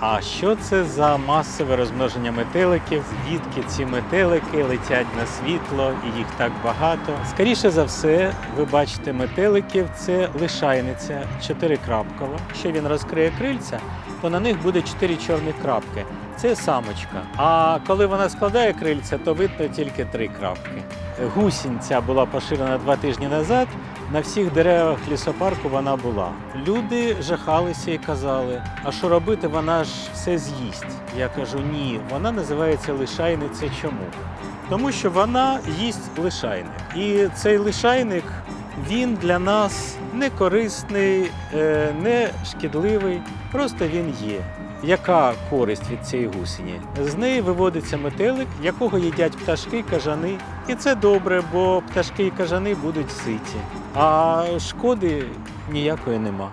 А що це за масове розмноження метеликів? Звідки ці метелики летять на світло і їх так багато? Скоріше за все, ви бачите метеликів, це лишайниця чотирикрапкова. Якщо він розкриє крильця, то на них буде чотири чорні крапки. Це самочка. А коли вона складає крильця, то видно тільки три крапки. Гусінь ця була поширена два тижні назад. На всіх деревах лісопарку вона була. Люди жахалися і казали: а що робити, вона ж все з'їсть. Я кажу, ні, вона називається лишайниця. Чому? Тому що вона їсть лишайник. І цей лишайник він для нас не корисний, е, не шкідливий, просто він є. Яка користь від цієї гусені? З неї виводиться метелик, якого їдять пташки, кажани. І це добре, бо пташки і кажани будуть ситі. А шкоди ніякої нема.